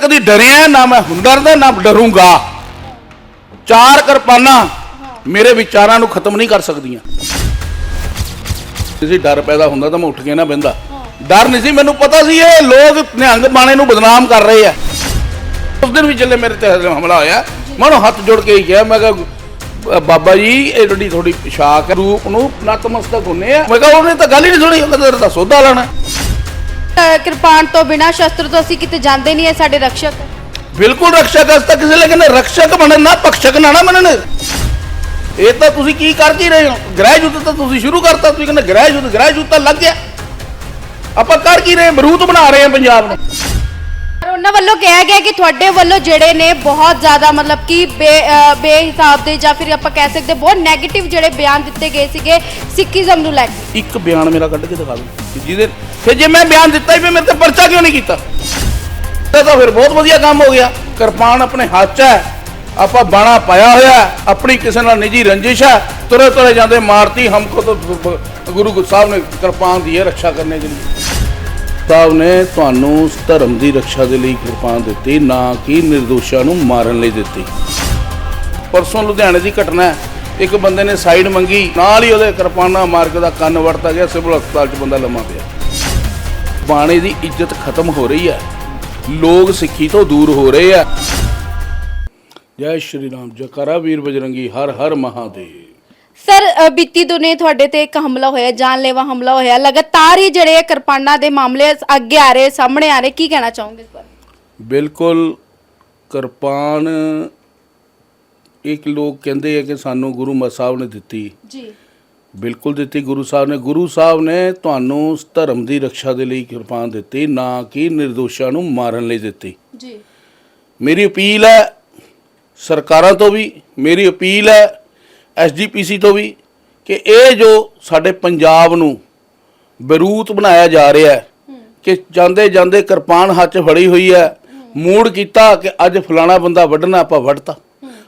ਕਦੀ ਡਰਿਆ ਨਾ ਮੈਂ ਹੁੰਦਰ ਦਾ ਨਾ ਡਰੂੰਗਾ। ਚਾਰ ਕਿਰਪਾਨਾਂ ਮੇਰੇ ਵਿਚਾਰਾਂ ਨੂੰ ਖਤਮ ਨਹੀਂ ਕਰ ਸਕਦੀਆਂ। ਕਿਸੇ ਡਰ ਪੈਦਾ ਹੁੰਦਾ ਤਾਂ ਮੈਂ ਉੱਠ ਕੇ ਨਾ ਬਹਿੰਦਾ। ਡਰ ਨਹੀਂ ਸੀ, ਮੈਨੂੰ ਪਤਾ ਸੀ ਇਹ ਲੋਕ ਨਿਹੰਗ ਬਾਣੇ ਨੂੰ ਬਦਨਾਮ ਕਰ ਰਹੇ ਆ। ਉਸ ਦਿਨ ਵੀ ਚੱਲੇ ਮੇਰੇ ਤੇ ਹਮਲਾ ਹੋਇਆ, ਮੈਂ ਉਹਨੂੰ ਹੱਥ ਜੋੜ ਕੇ ਹੀ ਕਿਹਾ, ਮੈਂ ਕਿਹਾ ਬਾਬਾ ਜੀ, ਇਹ ਜਿਹੜੀ ਥੋੜੀ ਪੋਸ਼ਾਕ ਰੂਪ ਨੂੰ ਨਤਮਸਤਕ ਹੁੰਨੇ ਆ। ਮੈਂ ਕਿਹਾ, ਉਹਨੇ ਤਾਂ ਗੱਲ ਹੀ ਨਹੀਂ ਸੁਣੀ ਉਹ ਕਹਿੰਦਾ ਤਾਂ ਸੋਧਾ ਲੈਣਾ। ਕਿਰਪਾਨ ਤੋਂ ਬਿਨਾ ਸ਼ਸਤਰ ਤੋਂ ਅਸੀਂ ਕਿਤੇ ਜਾਂਦੇ ਨਹੀਂ ਹੈ ਸਾਡੇ ਰਕਸ਼ਕ ਬਿਲਕੁਲ ਰਕਸ਼ਕ ਅਸ ਤਾਂ ਕਿਸੇ ਲਈ ਕਹਿੰਦੇ ਰਕਸ਼ਕ ਬਣਨ ਨਾ ਪਕਸ਼ਕ ਨਾ ਨਾ ਬਣਨ। ਇਹ ਤਾਂ ਤੁਸੀਂ ਕੀ ਕਰ ਕੀ ਰਹੇ ਹੋ? ਗ੍ਰਹਿ ਯੁੱਧ ਤਾਂ ਤੁਸੀਂ ਸ਼ੁਰੂ ਕਰਤਾ, ਤੁਸੀਂ ਕਹਿੰਦੇ ਗ੍ਰਹਿ ਯੁੱਧ ਗ੍ਰਹਿ ਯੁੱਧ ਤਾਂ ਲੱਗ ਗਿਆ। ਆਪਾਂ ਕਰ ਕੀ ਰਹੇ ਹਾਂ? ਬਣਾ ਰਹੇ ਹਾਂ ਪੰਜਾਬ ਨੂੰ। ਉਹਨਾਂ ਵੱਲੋਂ ਕਿਹਾ ਗਿਆ ਕਿ ਤੁਹਾਡੇ ਵੱਲੋਂ ਜਿਹੜੇ ਨੇ ਬਹੁਤ ਜ਼ਿਆਦਾ ਮਤਲਬ ਕਿ ਬੇ ਅ, ਬੇਹਿਸਾਬ ਦੇ ਜਾਂ ਫਿਰ ਆਪਾਂ ਕਹਿ ਸਕਦੇ ਬਹੁਤ 네ਗੇਟਿਵ ਜਿਹੜੇ ਬਿਆਨ ਦਿੱਤੇ ਗਏ ਸੀਗੇ ਸਿੱਖੀਜ਼ਮ ਨੂੰ ਲੈ ਕੇ। ਇੱਕ ਬਿਆਨ ਮੇਰਾ ਕੱਢ ਕੇ ਦਿਖਾ ਦਿਓ। ਜਿਹਦੇ ਫਿਰ ਜੇ ਮੈਂ ਬਿਆਨ ਦਿੱਤਾ ਹੀ ਫਿਰ ਮੇਰੇ ਤੇ ਪਰਚਾ ਕਿਉਂ ਨਹੀਂ ਕੀਤਾ? ਇਹ ਤਾਂ ਫਿਰ ਬਹੁਤ ਵਧੀਆ ਕੰਮ ਹੋ ਗਿਆ। ਕਿਰਪਾਨ ਆਪਣੇ ਹੱਥ 'ਚ ਹੈ। ਆਪਾਂ ਬਾਣਾ ਪਾਇਆ ਹੋਇਆ ਹੈ, ਆਪਣੀ ਕਿਸੇ ਨਾਲ ਨਿੱਜੀ ਰੰਜਿਸ਼ ਹੈ। ਤੁਰੇ ਤੁਰੇ ਜਾਂਦੇ ਮਾਰਤੀ ਹਮਕੋ ਤਾਂ ਗੁਰੂ ਗੁਰੂ ਸਾਹਿਬ ਨੇ ਕਿਰਪਾਨ ਦੀ ਹੈ ਰੱਖਿਆ ਕਰਨੇ ਕੇ ਲਈ। ਸਾਹਿਬ ਨੇ ਤੁਹਾਨੂੰ ਧਰਮ ਦੀ ਰੱਖਿਆ ਦੇ ਲਈ ਕਿਰਪਾਨ ਦਿੱਤੀ, ਨਾ ਕਿ ਨਿਰਦੋਸ਼ਾਂ ਨੂੰ ਮਾਰਨ ਲਈ ਦਿੱਤੀ। ਪਰਸੋਂ ਲੁਧਿਆਣੇ ਦੀ ਘਟਨਾ ਹੈ। ਇੱਕ ਬੰਦੇ ਨੇ ਸਾਈਡ ਮੰਗੀ, ਨਾਲ ਹੀ ਉਹਦੇ ਕਿਰਪਾਨਾ ਮਾਰ ਕੇ ਦਾ ਕੰਨ ਵੜਤਾ ਗਿਆ, ਸਿਵਲ ਹਸਪਤਾਲ 'ਚ ਬੰਦਾ ਲੰਮਾ ਪਿਆ। ਬਾਣੇ ਦੀ ਇੱਜ਼ਤ ਖਤਮ ਹੋ ਰਹੀ ਹੈ। ਲੋਕ ਸਿੱਖੀ ਤੋਂ ਦੂਰ ਹੋ ਰਹੇ ਆ ਜੈ ਸ਼੍ਰੀ ਰਾਮ ਜਕਰਾ ਵੀਰ ਬਜਰੰਗੀ, ਹਰ ਹਰ ਮਹਾਦੇਵ। ਸਰ ਬੀਤੀ ਦਿਨੇ ਤੁਹਾਡੇ ਤੇ ਇੱਕ ਹਮਲਾ ਹੋਇਆ ਜਾਨਲੇਵਾ ਹਮਲਾ ਹੋਇਆ। ਲਗਾਤਾਰ ਹੀ ਜਿਹੜੇ ਕਿਰਪਾਨਾਂ ਦੇ ਮਾਮਲੇ ਅੱਗੇ ਆ ਰਹੇ ਸਾਹਮਣੇ ਆ ਰਹੇ ਕੀ ਕਹਿਣਾ ਚਾਹੋਗੇ ਇਸ ਬਾਰੇ? ਬਿਲਕੁਲ ਕਿਰਪਾਨ ਇੱਕ ਲੋਕ ਕਹਿੰਦੇ ਆ ਕਿ ਸਾਨੂੰ ਗੁਰੂ ਮਾ ਸਾਹਿਬ ਨੇ ਦਿੱਤੀ। ਜੀ। ਬਿਲਕੁਲ ਦਿੱਤੀ ਗੁਰੂ ਸਾਹਿਬ ਨੇ। ਗੁਰੂ ਸਾਹਿਬ ਨੇ ਤੁਹਾਨੂੰ ਉਸ ਧਰਮ ਦੀ ਰੱਖਿਆ ਦੇ ਲਈ ਕਿਰਪਾਨ ਦਿੱਤੀ ਨਾ ਕਿ ਨਿਰਦੋਸ਼ਾਂ ਨੂੰ ਮਾਰਨ ਲਈ ਦਿੱਤੀ। ਜੀ। ਮੇਰੀ ਅਪੀਲ ਹੈ ਸਰਕਾਰਾਂ ਤੋਂ ਵੀ ਮੇਰੀ ਅਪੀਲ ਹੈ ਐਸਜੀਪੀਸੀ ਤੋਂ ਵੀ ਕਿ ਇਹ ਜੋ ਸਾਡੇ ਪੰਜਾਬ ਨੂੰ ਬਰੂਤ ਬਣਾਇਆ ਜਾ ਰਿਹਾ ਹੈ, ਕਿ ਜਾਂਦੇ ਜਾਂਦੇ ਕਿਰਪਾਨ ਹੱਥ ਫੜੀ ਹੋਈ ਹੈ, ਮੂਡ ਕੀਤਾ ਕਿ ਅੱਜ ਫਲਾਣਾ ਬੰਦਾ ਵੱਢਣਾ, ਆਪਾਂ ਵੱਢਤਾ।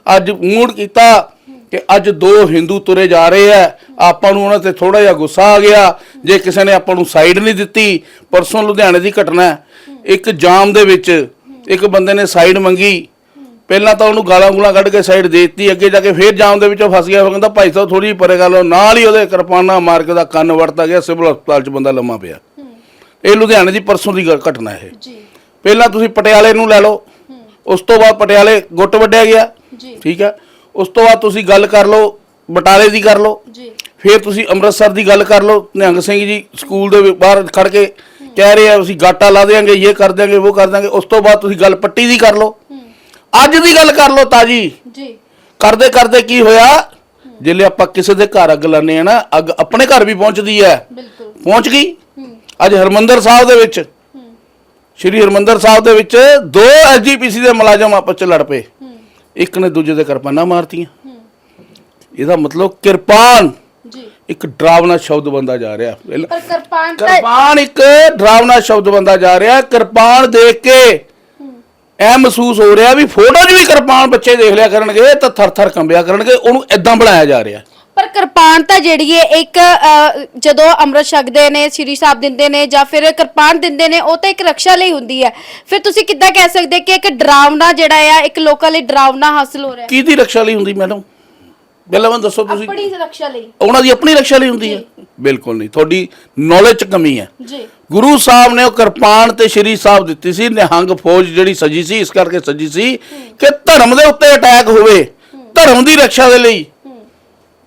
ਅੱਜ ਮੂਡ ਕੀਤਾ ਕਿ ਅੱਜ ਦੋ ਹਿੰਦੂ ਤੁਰੇ ਜਾ ਰਹੇ ਆ ਆਪਾਂ ਨੂੰ ਉਹਨਾਂ ਤੇ ਥੋੜਾ ਜਿਹਾ ਗੁੱਸਾ ਆ ਗਿਆ, ਜੇ ਕਿਸੇ ਨੇ ਆਪਾਂ ਨੂੰ ਸਾਈਡ ਨਹੀਂ ਦਿੱਤੀ, ਪਰਸੋਂ ਲੁਧਿਆਣੇ ਦੀ ਘਟਨਾ ਇੱਕ ਜਾਮ ਦੇ ਵਿੱਚ ਇੱਕ ਬੰਦੇ ਨੇ ਸਾਈਡ ਮੰਗੀ ਪਹਿਲਾਂ ਤਾਂ ਉਹਨੂੰ ਗਾਲਾਂ ਗੂਲਾਂ ਕੱਢ ਕੇ ਸਾਈਡ ਦੇ ਦਿੱਤੀ ਅੱਗੇ ਜਾ ਕੇ ਫੇਰ ਜਾਮ ਦੇ ਵਿੱਚੋਂ ਫਸ ਗਿਆ ਉਹ ਕਹਿੰਦਾ ਭਾਈ ਸਾਹਿਬ ਥੋੜੀ ਪਰੇ ਗੱਲ ਨਾਲ ਹੀ ਉਹਦੇ ਕਿਰਪਾਨਾ ਮਾਰ ਕੇ ਦਾ ਕੰਨ ਵੜਤਾ ਗਿਆ ਸਿਵਲ ਹਸਪਤਾਲ 'ਚ ਬੰਦਾ ਲੰਮਾ ਪਿਆ। ਇਹ ਲੁਧਿਆਣੇ ਦੀ ਪਰਸੋਂ ਦੀ ਘਟਨਾ ਇਹ। ਜੀ। ਪਹਿਲਾਂ ਤੁਸੀਂ ਪਟਿਆਲੇ ਨੂੰ ਲੈ ਲਓ। ਉਸ ਤੋਂ ਬਾਅਦ ਪਟਿਆਲੇ ਗੁੱਟ ਵੱਢਿਆ ਗਿਆ। ਜੀ। ਠੀਕ ਹੈ। ਉਸ ਤੋਂ ਬਾਅਦ ਤੁਸੀਂ ਗੱਲ ਕਰ ਲਓ ਬਟਾਲੇ ਦੀ ਕਰ ਲਓ। ਜੀ। ਫਿਰ ਤੁਸੀਂ ਅੰਮ੍ਰਿਤਸਰ ਦੀ ਗੱਲ ਕਰ ਲਓ। ਨਿਹੰਗ ਸਿੰਘ ਜੀ ਸਕੂਲ ਦੇ ਬਾਹਰ ਖੜ ਕੇ ਕਹਿ ਰਹੇ ਆ ਅਸੀਂ ਗਾਟਾ ਲਾ ਦੇਾਂਗੇ ਇਹ ਕਰ ਦਿਆਂਗੇ ਉਹ ਕਰ ਦਿਆਂਗੇ। ਉਸ ਤੋਂ ਬਾਅਦ ਤੁਸੀਂ ਗੱਲ ਪੱਟੀ ਦੀ ਕਰ ਲਓ। ਅੱਜ ਦੀ ਗੱਲ ਕਰ ਲਓ ਤਾਜੀ। ਜੀ। ਕਰਦੇ ਕਰਦੇ ਕੀ ਹੋਇਆ? ਜਿਲੇ ਆਪਾਂ ਕਿਸੇ ਦੇ ਘਰ ਅੱਗ ਲਾਉਂਦੇ ਆ ਨਾ ਅੱਗ ਆਪਣੇ ਘਰ ਵੀ ਪਹੁੰਚਦੀ ਹੈ। ਬਿਲਕੁਲ। ਪਹੁੰਚ ਗਈ? ਅੱਜ ਹਰਮੰਦਰ ਸਾਹਿਬ ਦੇ ਵਿੱਚ ਸ਼੍ਰੀ ਹਰਮੰਦਰ ਸਾਹਿਬ ਦੇ ਵਿੱਚ ਦੋ ਐਸਜੀਪੀਸੀ ਦੇ ਮੁਲਾਜ਼ਮ ਆਪਸ ਚ ਲੜ ਪਏ। ਇੱਕ ਨੇ ਦੂਜੇ ਦੇ ਕਿਰਪਾਨਾਂ ਮਾਰਤੀਆਂ। ਇਹਦਾ ਮਤਲਬ ਕਿਰਪਾਨ। ਜੀ। ਇੱਕ ਡਰਾਵਨਾ ਸ਼ਬਦ ਬੰਦਾ ਜਾ ਰਿਹਾ। ਪਰ ਕਿਰਪਾਨ ਕਿਰਪਾਨ ਇੱਕ ਡਰਾਵਨਾ ਸ਼ਬਦ ਬੰਦਾ ਜਾ ਰਿਹਾ। ਕਿਰਪਾਨ ਦੇਖ ਕੇ ਐ ਮਹਿਸੂਸ ਹੋ ਰਿਹਾ ਵੀ ਫੋਟੋ 'ਚ ਵੀ ਕਿਰਪਾਨ ਬੱਚੇ ਦੇਖ ਲਿਆ ਕਰਨਗੇ ਤਾਂ ਥਰ-ਥਰ ਕੰਬਿਆ ਕਰਨਗੇ ਉਹਨੂੰ ਐਦਾਂ ਬਣਾਇਆ ਜਾ ਰਿਹਾ। ਪਰ ਕਿਰਪਾਨ ਤਾਂ ਜਿਹੜੀ ਹੈ ਇੱਕ ਜਦੋਂ ਅੰਮ੍ਰਿਤ ਛਕਦੇ ਨੇ ਸ੍ਰੀ ਸਾਹਿਬ ਦਿੰਦੇ ਨੇ ਜਾਂ ਫਿਰ ਕਿਰਪਾਨ ਦਿੰਦੇ ਨੇ ਉਹ ਤਾਂ ਇੱਕ ਰੱਖਿਆ ਲਈ ਹੁੰਦੀ ਹੈ ਫਿਰ ਤੁਸੀਂ ਕਿੱਦਾਂ ਕਹਿ ਸਕਦੇ ਕਿ ਇੱਕ ਡਰਾਵਨਾ ਜਿਹੜਾ ਆ ਇੱਕ ਲੋਕਾਂ ਲਈ ਡਰਾਵਨਾ ਹਾਸਲ ਹੋ ਰਿਹਾ? ਹੈ ਕਿਹਦੀ ਰੱਖਿਆ ਲਈ ਹੁੰਦੀ ਮੈਡਮ? ਪਹਿਲਾਂ ਮੈਨੂੰ ਦੱਸੋ ਤੁਸੀਂ। ਆਪਣੀ ਰੱਖਿਆ ਲਈ। ਉਹਨਾਂ ਦੀ ਆਪਣੀ ਰੱਖਿਆ ਲਈ ਹੁੰਦੀ ਹੈ? ਬਿਲਕੁਲ ਨਹੀਂ ਤੁਹਾਡੀ ਨੌਲੇਜ 'ਚ ਕਮੀ ਹੈ। ਜੀ। ਗੁਰੂ ਸਾਹਿਬ ਨੇ ਉਹ ਕਿਰਪਾਨ ਤੇ ਸ਼੍ਰੀ ਸਾਹਿਬ ਦਿੱਤੀ ਸੀ ਨਿਹੰਗ ਫੌਜ ਜਿਹੜੀ ਸਜੀ ਸੀ ਇਸ ਕਰਕੇ ਸਜੀ ਸੀ ਕਿ ਧਰਮ ਦੇ ਉੱਤੇ ਅਟੈਕ ਹੋਵੇ ਧਰਮ ਦੀ ਰੱਖਿਆ ਦੇ ਲਈ।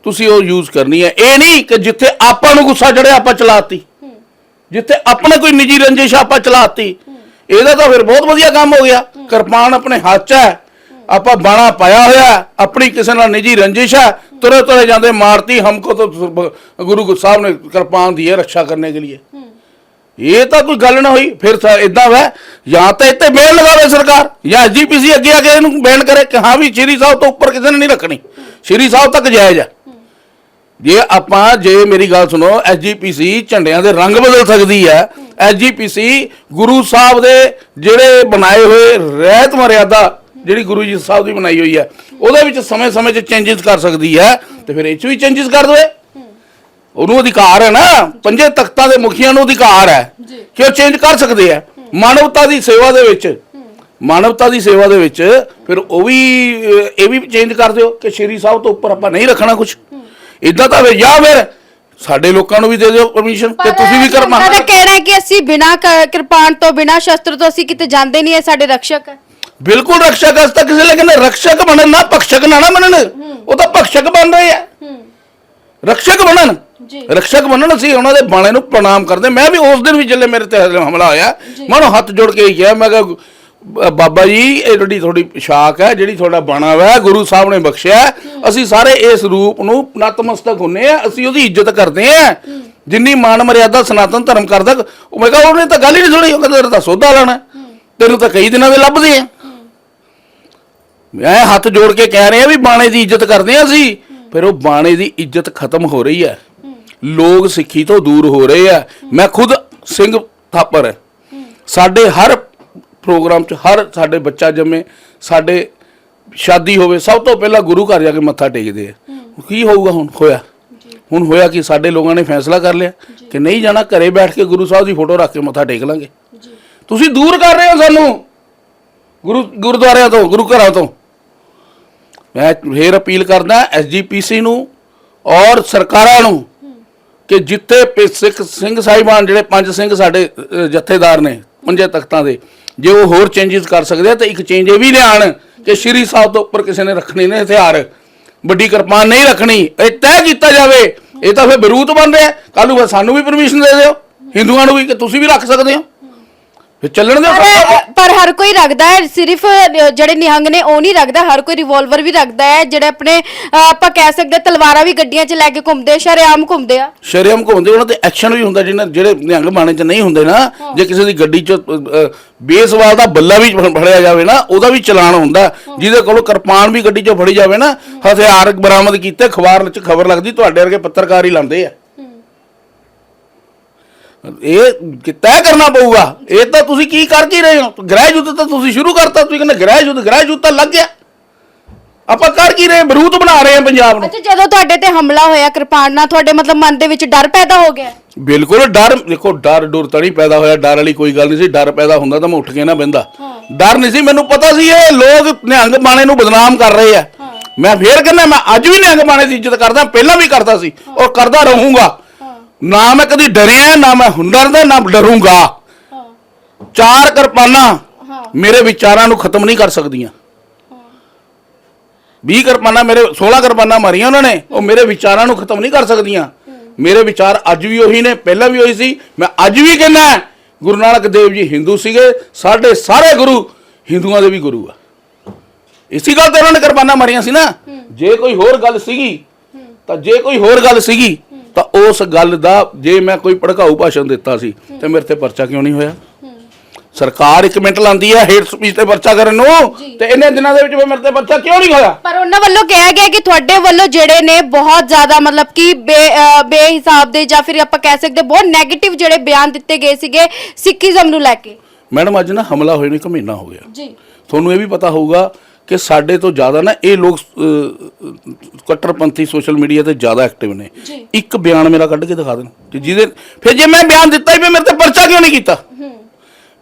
ਤੁਸੀਂ ਉਹ ਯੂਜ਼ ਕਰਨੀ ਹੈ। ਇਹ ਨਹੀਂ ਕਿ ਜਿੱਥੇ ਆਪਾਂ ਨੂੰ ਗੁੱਸਾ ਚੜਿਆ ਆਪਾਂ ਚਲਾਤੀ। ਜਿੱਥੇ ਆਪਣੇ ਕੋਈ ਨਿੱਜੀ ਰੰਜਿਸ਼ ਆਪਾਂ ਚਲਾਤੀ। ਇਹਦਾ ਤਾਂ ਫਿਰ ਬਹੁਤ ਵਧੀਆ ਕੰਮ ਹੋ ਗਿਆ। ਕਿਰਪਾਨ ਆਪਣੇ ਹੱਥ 'ਚ ਹੈ। ਆਪਾਂ ਬਾਣਾ ਪਾਇਆ ਹੋਇਆ ਆਪਣੀ ਕਿਸੇ ਨਾਲ ਨਿੱਜੀ ਰੰਜਿਸ਼ ਹੈ ਤੁਰੇ ਤੁਰੇ ਜਾਂਦੇ ਮਾਰਤੀ ਹਮਕੋ ਤਾਂ ਗੁਰੂ ਗੁਰੂ ਸਾਹਿਬ ਨੇ ਕਿਰਪਾਨ ਦੀ ਹੈ ਰੱਖਿਆ ਕਰਨੇ ਕੇ ਲਈ ਇਹ ਤਾਂ ਕੋਈ ਗੱਲ ਨਾ ਹੋਈ ਫਿਰ ਇਦਾਂ ਵੈ ਜਾਂ ਤਾਂ ਇੱਥੇ ਬੈਨ ਲਗਾਵੇ ਸਰਕਾਰ ਜਾਂ ਐਸਜੀਪੀਸੀ ਅੱਗੇ ਆ ਕੇ ਇਹਨੂੰ ਬੈਨ ਕਰੇ ਕਿ ਹਾਂ ਵੀ ਸ਼੍ਰੀ ਸਾਹਿਬ ਤੋਂ ਉੱਪਰ ਕਿਸੇ ਨੇ ਨਹੀਂ ਰੱਖਣੀ। ਸ਼੍ਰੀ ਸਾਹਿਬ ਤੱਕ ਜਾਇਜ਼ ਹੈ। ਜੇ ਆਪਾਂ ਜੇ ਮੇਰੀ ਗੱਲ ਸੁਣੋ ਐਸਜੀਪੀਸੀ ਝੰਡਿਆਂ ਦੇ ਰੰਗ ਬਦਲ ਸਕਦੀ ਹੈ। ਐਸਜੀਪੀਸੀ ਗੁਰੂ ਸਾਹਿਬ ਦੇ ਜਿਹੜੇ ਬਣਾਏ ਹੋਏ ਰਹਿਤ ਮਰਿਆਦਾ ਜਿਹੜੀ ਗੁਰੂ ਜੀ ਸਾਹਿਬ ਦੀ ਬਣਾਈ ਹੋਈ ਹੈ ਉਹਦੇ ਵਿੱਚ ਸਮੇਂ-ਸਮੇਂ 'ਚ ਚੇਂਜਸ ਕਰ ਸਕਦੀ ਹੈ ਤੇ ਫਿਰ ਇਹ 'ਚ ਵੀ ਚੇਂਜਸ ਕਰ ਦੇਵੇ। ਉਹਨੂੰ ਅਧਿਕਾਰ ਹੈ ਨਾ ਪੰਜੇ ਤਖਤਾਂ ਦੇ ਮੁਖੀਆਂ ਨੂੰ ਅਧਿਕਾਰ ਹੈ। ਕਿ ਉਹ ਚੇਂਜ ਕਰ ਸਕਦੇ ਆ ਮਾਨਵਤਾ ਦੀ ਸੇਵਾ ਦੇ ਵਿੱਚ ਮਾਨਵਤਾ ਦੀ ਸੇਵਾ ਦੇ ਵਿੱਚ ਫਿਰ ਉਹ ਵੀ ਇਹ ਵੀ ਚੇਂਜ ਕਰ ਦਿਓ ਕਿ ਸ਼੍ਰੀ ਸਾਹਿਬ ਤੋਂ ਉੱਪਰ ਆਪਾਂ ਨਹੀਂ ਰੱਖਣਾ ਕੁਝ ਇਦਾਂ ਤਾਂ ਫਿਰ ਜਾਂ ਫਿਰ ਸਾਡੇ ਲੋਕਾਂ ਨੂੰ ਵੀ ਦੇ ਦਿਓ ਪਰਮਿਸ਼ਨ ਕਿ ਤੁਸੀਂ ਵੀ ਕਰਮਾ। ਦਾ ਕਹਿਣਾ ਹੈ ਕਿ ਅਸੀਂ ਬਿਨਾਂ ਕਿਰਪਾਨ ਤੋਂ ਬਿਨਾਂ ਸ਼ਸਤਰ ਤੋਂ ਅਸੀਂ ਕਿਤੇ ਜਾਂਦੇ ਨਹੀਂ ਹੈ ਸਾਡੇ ਰਕਸ਼ਕ। ਹੈ ਬਿਲਕੁਲ ਰਕਸ਼ਕ ਅਸ ਤੱਕ ਕਿਸੇ ਲੇਕਿਨ ਰਕਸ਼ਕ ਬਣਨ ਨਾ ਭਖਸ਼ਕ ਨਾ ਨਾ ਬਣਨ। ਉਹ ਤਾਂ ਭਖਸ਼ਕ ਬਣ ਰਹੇ ਆ। ਰਕਸ਼ਕ ਬਣਨ। ਜੀ। ਰਕਸ਼ਕ ਬਣਨ ਅਸੀਂ ਉਹਨਾਂ ਦੇ ਬਾਣੇ ਨੂੰ ਪ੍ਰਣਾਮ ਕਰਦੇ। ਮੈਂ ਵੀ ਉਸ ਦਿਨ ਵੀ ਜਿੱਲੇ ਮੇਰੇ ਤੇ ਹਮਲਾ ਹੋਇਆ। ਮੈਂ ਉਹਨੂੰ ਹੱਥ ਜੋੜ ਕੇ ਹੀ ਕਿਹਾ ਮੈਂ ਕਿਹਾ ਬਾਬਾ ਜੀ ਇਹ ਜਿਹੜੀ ਤੁਹਾਡੀ ਪੋਸ਼ਾਕ ਹੈ ਜਿਹੜੀ ਤੁਹਾਡਾ ਬਾਣਾ ਵਾ ਗੁਰੂ ਸਾਹਿਬ ਨੇ ਬਖਸ਼ਿਆ ਹੈ। ਅਸੀਂ ਸਾਰੇ ਇਸ ਰੂਪ ਨੂੰ ਨਤਮਸਤਕ ਹੁੰਨੇ ਆ ਅਸੀਂ ਉਹਦੀ ਇੱਜ਼ਤ ਕਰਦੇ ਆ। ਜਿੰਨੀ ਮਾਨ ਮਰਿਆਦਾ ਸਨਾਤਨ ਧਰਮ ਕਰਦਾ ਉਹ ਮੈਂ ਕਿਹਾ ਉਹਨੇ ਤਾਂ ਗੱਲ ਹੀ ਨਹੀਂ ਸੁਣੀ ਉਹ ਕਹਿੰਦਾ ਤੇਰਾ ਤਾਂ ਸੋਧਾ ਲੈਣਾ ਤੈਨੂੰ ਤਾਂ ਕਈ ਦਿਨਾਂ ਦੇ ਲੱਭਦੇ ਆ। ਮੈਂ ਹੱਥ ਜੋੜ ਕੇ ਕਹਿ ਰਿਹਾ ਵੀ ਬਾਣੇ ਦੀ ਇੱਜ਼ਤ ਕਰਦੇ ਆ ਅਸੀਂ। ਫਿਰ ਉਹ ਬਾਣੇ ਦੀ ਇੱਜ਼ਤ ਖਤਮ ਹੋ ਰਹੀ ਹੈ ਲੋਕ ਸਿੱਖੀ ਤੋਂ ਦੂਰ ਹੋ ਰਹੇ ਆ ਮੈਂ ਖੁਦ ਸਿੰਘ ਥਾਪਰ ਹੈ ਸਾਡੇ ਹਰ ਪ੍ਰੋਗਰਾਮ 'ਚ ਹਰ ਸਾਡੇ ਬੱਚਾ ਜੰਮੇ ਸਾਡੇ ਸ਼ਾਦੀ ਹੋਵੇ ਸਭ ਤੋਂ ਪਹਿਲਾਂ ਗੁਰੂ ਘਰ ਜਾ ਕੇ ਮੱਥਾ ਟੇਕਦੇ ਆ ਕੀ ਹੋਊਗਾ ਹੁਣ? ਹੋਇਆ। ਹੁਣ ਹੋਇਆ ਕਿ? ਸਾਡੇ ਲੋਕਾਂ ਨੇ ਫੈਸਲਾ ਕਰ ਲਿਆ ਕਿ ਨਹੀਂ ਜਾਣਾ ਘਰੇ ਬੈਠ ਕੇ ਗੁਰੂ ਸਾਹਿਬ ਦੀ ਫੋਟੋ ਰੱਖ ਕੇ ਮੱਥਾ ਟੇਕ ਲਾਂਗੇ। ਤੁਸੀਂ ਦੂਰ ਕਰ ਰਹੇ ਹੋ ਸਾਨੂੰ। ਗੁਰੂ ਗੁਰਦੁਆਰਿਆਂ ਤੋਂ, ਗੁਰੂ ਘਰਾਂ ਤੋਂ। ਮੈਂ ਫੇਰ ਅਪੀਲ ਕਰਦਾ ਐਸਜੀਪੀਸੀ ਨੂੰ ਔਰ ਸਰਕਾਰਾਂ ਨੂੰ ਕਿ ਜਿੱਥੇ ਸਿੱਖ ਸਿੰਘ ਸਾਹਿਬਾਨ ਜਿਹੜੇ ਪੰਜ ਸਿੰਘ ਸਾਡੇ ਜਥੇਦਾਰ ਨੇ ਪੰਜੇ ਤਖਤਾਂ ਦੇ, ਜੇ ਉਹ ਹੋਰ ਚੇਂਜਸ ਕਰ ਸਕਦੇ ਆ ਤਾਂ ਇੱਕ ਚੇਂਜ ਇਹ ਵੀ ਲਿਆਣ ਕਿ ਸ਼੍ਰੀ ਸਾਹਿਬ ਤੋਂ ਉੱਪਰ ਕਿਸੇ ਨੇ ਰੱਖਣੇ ਨੇ ਹਥਿਆਰ, ਵੱਡੀ ਕਿਰਪਾਨ ਨਹੀਂ ਰੱਖਣੀ, ਇਹ ਤੈਅ ਕੀਤਾ ਜਾਵੇ, ਇਹ ਤਾਂ ਫਿਰ ਬਰੂਤ ਬਣ ਰਿਹਾ। ਕੱਲ ਨੂੰ ਫਿਰ ਸਾਨੂੰ ਵੀ ਪਰਮਿਸ਼ਨ ਦੇ ਦਿਓ, ਹਿੰਦੂਆਂ ਨੂੰ ਵੀ ਕਿ ਤੁਸੀਂ ਵੀ ਰੱਖ ਸਕਦੇ ਹੋ। ਫਿਰ ਚੱਲਣ ਤੋਂ ਪਰ ਪਰ ਹਰ ਕੋਈ ਰੱਖਦਾ ਹੈ ਸਿਰਫ ਜਿਹੜੇ ਨਿਹੰਗ ਨੇ ਉਹ ਨਹੀਂ ਰੱਖਦਾ ਹਰ ਕੋਈ ਰਿਵਾਲਵਰ ਵੀ ਰੱਖਦਾ ਹੈ ਜਿਹੜੇ ਆਪਣੇ ਆਪਾਂ ਕਹਿ ਸਕਦੇ ਤਲਵਾਰਾਂ ਵੀ ਗੱਡੀਆਂ 'ਚ ਲੈ ਕੇ ਘੁੰਮਦੇ ਸ਼ਰੇਆਮ ਘੁੰਮਦੇ ਆ। ਸ਼ਰੇਆਮ ਘੁੰਮਦੇ ਉਹਨਾਂ ਤੇ ਐਕਸ਼ਨ ਵੀ ਹੁੰਦਾ ਜਿਹਨਾਂ ਜਿਹੜੇ ਨਿਹੰਗ ਬਾਣੇ ਚ ਨਹੀਂ ਹੁੰਦੇ ਨਾ ਜੇ ਕਿਸੇ ਦੀ ਗੱਡੀ ਚ ਬੇਸਵਾਲ ਦਾ ਬੱਲਾ ਵੀ ਫ- ਫੜਿਆ ਜਾਵੇ ਨਾ ਉਹਦਾ ਵੀ ਚਲਾਨ ਹੁੰਦਾ। ਜਿਹਦੇ ਕੋਲੋਂ ਕਿਰਪਾਨ ਵੀ ਗੱਡੀ ਚੋਂ ਫੜੀ ਜਾਵੇ ਨਾ ਹਥਿਆਰ ਬਰਾਮਦ ਕੀਤੇ ਅਖਬਾਰ ਚ ਖਬਰ ਲੱਗਦੀ ਤੁਹਾਡੇ ਵਰਗੇ ਪੱਤਰਕਾਰ ਹੀ ਲਾਉਂਦੇ ਆ। ਇਹ ਕਿ ਤੈਅ ਕਰਨਾ ਪਊਗਾ। ਇਹ ਤਾਂ ਤੁਸੀਂ ਕੀ ਕਰ ਕੀ ਰਹੇ ਹੋ? ਗ੍ਰਹਿ ਯੁੱਧ ਤਾਂ ਤੁਸੀਂ ਸ਼ੁਰੂ ਕਰਤਾ। ਤੁਸੀਂ ਕਹਿੰਦੇ ਗ੍ਰਹਿ ਯੁੱਧ ਗ੍ਰਹਿ ਯੁੱਧ ਤਾਂ ਲੱਗ ਗਿਆ। ਆਪਾਂ ਕਰ ਕੀ ਰਹੇ? ਬਰੂਤ ਬਣਾ ਰਹੇ ਹਾਂ ਪੰਜਾਬ ਨੂੰ। ਅੱਛਾ ਜਦੋਂ ਤੁਹਾਡੇ ਤੇ ਹਮਲਾ ਹੋਇਆ ਕਿਰਪਾਨ ਨਾਲ ਤੁਹਾਡੇ ਮਤਲਬ ਮਨ ਦੇ ਵਿੱਚ ਡਰ ਪੈਦਾ ਹੋ ਗਿਆ? ਬਿਲਕੁਲ ਡਰ ਦੇਖੋ ਡਰ ਡੁਰ ਤਾਂ ਨਹੀਂ ਪੈਦਾ ਹੋਇਆ। ਡਰ ਵਾਲੀ ਕੋਈ ਗੱਲ ਨਹੀਂ ਸੀ। ਡਰ ਪੈਦਾ ਹੁੰਦਾ ਤਾਂ ਮੈਂ ਉੱਠ ਕੇ ਨਾ ਬਹਿੰਦਾ। ਡਰ ਨਹੀਂ ਸੀ। ਮੈਨੂੰ ਪਤਾ ਸੀ ਇਹ ਲੋਕ ਨਿਹੰਗ ਬਾਣੇ ਨੂੰ ਬਦਨਾਮ ਕਰ ਰਹੇ ਆ। ਮੈਂ ਫੇਰ ਕਹਿੰਦਾ ਮੈਂ ਅੱਜ ਵੀ ਨਿਹੰਗ ਬਾਣੇ ਦੀ ਇੱਜ਼ਤ ਕਰਦਾ। ਪਹਿਲਾਂ ਵੀ ਕਰਦਾ ਸੀ। ਔਰ ਕਰਦਾ ਰਹੂੰਗਾ। ਨਾ ਮੈਂ ਕਦੀ ਡਰਿਆ ਨਾ ਮੈਂ ਹੁੰਡਰ ਦਾ ਨਾ ਡਰੂੰਗਾ। ਚਾਰ ਕਿਰਪਾਨਾਂ ਮੇਰੇ ਵਿਚਾਰਾਂ ਨੂੰ ਖਤਮ ਨਹੀਂ ਕਰ ਸਕਦੀਆਂ। 20 ਕਿਰਪਾਨਾਂ ਮੇਰੇ 16 ਕਿਰਪਾਨਾਂ ਮਾਰੀਆਂ ਉਹਨਾਂ ਨੇ ਉਹ ਮੇਰੇ ਵਿਚਾਰਾਂ ਨੂੰ ਖਤਮ ਨਹੀਂ ਕਰ ਸਕਦੀਆਂ। ਮੇਰੇ ਵਿਚਾਰ ਅੱਜ ਵੀ ਉਹੀ ਨੇ ਪਹਿਲਾਂ ਵੀ ਉਹੀ ਸੀ ਮੈਂ ਅੱਜ ਵੀ ਕਹਿੰਦਾ ਗੁਰੂ ਨਾਨਕ ਦੇਵ ਜੀ ਹਿੰਦੂ ਸੀਗੇ ਸਾਡੇ ਸਾਰੇ ਗੁਰੂ ਹਿੰਦੂਆਂ ਦੇ ਵੀ ਗੁਰੂ ਆ। ਇਸੀ ਗੱਲ ਤੇ ਉਹਨਾਂ ਨੇ ਕਿਰਪਾਨਾਂ ਮਾਰੀਆਂ ਸੀ ਨਾ। ਜੇ ਕੋਈ ਹੋਰ ਗੱਲ ਸੀਗੀ ਤਾਂ ਜੇ ਕੋਈ ਹੋਰ ਗੱਲ ਸੀਗੀ ਤਾਂ ਉਸ ਗੱਲ ਦਾ ਜੇ ਮੈਂ ਕੋਈ ਭੜਕਾਊ ਭਾਸ਼ਣ ਦਿੱਤਾ ਸੀ ਤੇ ਮੇਰੇ ਤੇ ਪਰਚਾ ਕਿਉਂ ਨਹੀਂ ਹੋਇਆ? ਸਰਕਾਰ ਇੱਕ ਮਿੰਟ ਲਾਂਦੀ ਹੈ ਹੇਟ ਸਪੀਚ ਤੇ ਪਰਚਾ ਕਰਨ ਨੂੰ ਤੇ ਇੰਨੇ ਦਿਨਾਂ ਦੇ ਵਿੱਚ ਮੇਰੇ ਤੇ ਪਰਚਾ ਕਿਉਂ ਨਹੀਂ ਹੋਇਆ? ਪਰ ਉਹਨਾਂ ਵੱਲੋਂ ਕਿਹਾ ਗਿਆ ਕਿ ਤੁਹਾਡੇ ਵੱਲੋਂ ਜਿਹੜੇ ਨੇ ਬਹੁਤ ਜ਼ਿਆਦਾ ਮਤਲਬ ਕਿ ਬੇਹਿਸਾਬ ਦੇ ਜਾਂ ਫਿਰ ਆਪਾਂ ਕਹਿ ਸਕਦੇ ਬਹੁਤ 네ਗੇਟਿਵ ਜਿਹੜੇ ਬਿਆਨ ਦਿੱਤੇ ਗਏ ਸੀਗੇ ਸਿੱਖੀਜ਼ਮ ਨੂੰ ਲੈ ਕੇ। ਮੈਡਮ ਅੱਜ ਨਾ ਹਮਲਾ ਹੋਏ ਨੂੰ ਇੱਕ ਮਹੀਨਾ ਹੋ ਗਿਆ। ਜੀ। ਤੁਹਾਨੂੰ ਇਹ ਵੀ ਪਤਾ ਹੋਊਗਾ ਕਿ ਸਾਡੇ ਤੋਂ ਜ਼ਿਆਦਾ ਨਾ ਇਹ ਲੋਕ ਅਹ, ਕੱਟੜਪੰਥੀ ਸੋਸ਼ਲ ਮੀਡੀਆ ਤੇ ਜ਼ਿਆਦਾ ਐਕਟਿਵ ਨੇ। ਇੱਕ ਬਿਆਨ ਮੇਰਾ ਕੱਢ ਕੇ ਦਿਖਾ ਦੇਣ ਕਿ ਜਿਹਦੇ ਫਿਰ ਜੇ ਮੈਂ ਬਿਆਨ ਦਿੱਤਾ ਹੀ ਵੀ ਮੇਰੇ ਤੇ ਪਰਚਾ ਕਿਉਂ ਨਹੀਂ ਕੀਤਾ?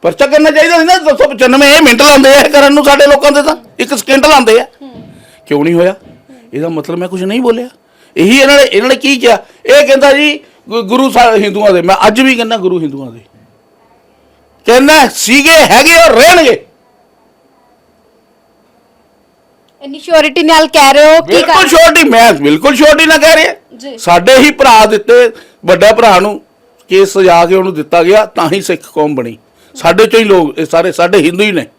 ਪਰਚਾ ਕਰਨਾ ਚਾਹੀਦਾ ਸੀ ਨਾ 295 ਇਹ ਮਿੰਟ ਲਾਉਂਦੇ ਆ ਕਰਨ ਨੂੰ ਸਾਡੇ ਲੋਕਾਂ ਦੇ ਤਾਂ ਇੱਕ ਸਕਿੰਟ ਲਾਉਂਦੇ ਆ। ਕਿਉਂ ਨਹੀਂ ਹੋਇਆ? ਇਹਦਾ ਮਤਲਬ ਮੈਂ ਕੁਝ ਨਹੀਂ ਬੋਲਿਆ। ਇਹੀ ਇਹਨਾਂ ਨੇ ਇਹਨਾਂ ਨੇ ਕੀ ਕਿਹਾ? ਇਹ ਕਹਿੰਦਾ ਜੀ ਗੁਰੂ ਸਾਹਿਬ ਹਿੰਦੂਆਂ ਦੇ ਮੈਂ ਅੱਜ ਵੀ ਕਹਿੰਦਾ ਗੁਰੂ ਹਿੰਦੂਆਂ ਦੇ। ਕਹਿੰਦਾ ਸੀਗੇ ਹੈਗੇ ਔਰ ਰਹਿਣਗੇ। ਇੰਨੀ ਸ਼ੋਰਿਟੀ ਨਾਲ ਕਹਿ ਰਹੇ ਹੋ ਕੀ ਬਿਲਕੁਲ ਕਰ ਛੋਟੀ ਮੈਂ ਬਿਲਕੁਲ ਛੋਟੀ ਨਾ ਕਹਿ ਰਿਹਾ। ਜੀ। ਸਾਡੇ ਹੀ ਭਰਾ ਦਿੱਤੇ ਵੱਡਾ ਭਰਾ ਨੂੰ ਕੇਸ ਸਜਾ ਕੇ ਉਹਨੂੰ ਦਿੱਤਾ ਗਿਆ ਤਾਂ ਹੀ ਸਿੱਖ ਕੌਮ ਬਣੀ। ਸਾਡੇ ਚੋਂ ਹੀ ਲੋਕ ਇਹ ਸਾਰੇ ਸਾਡੇ ਹਿੰਦੂ ਹੀ ਨੇ।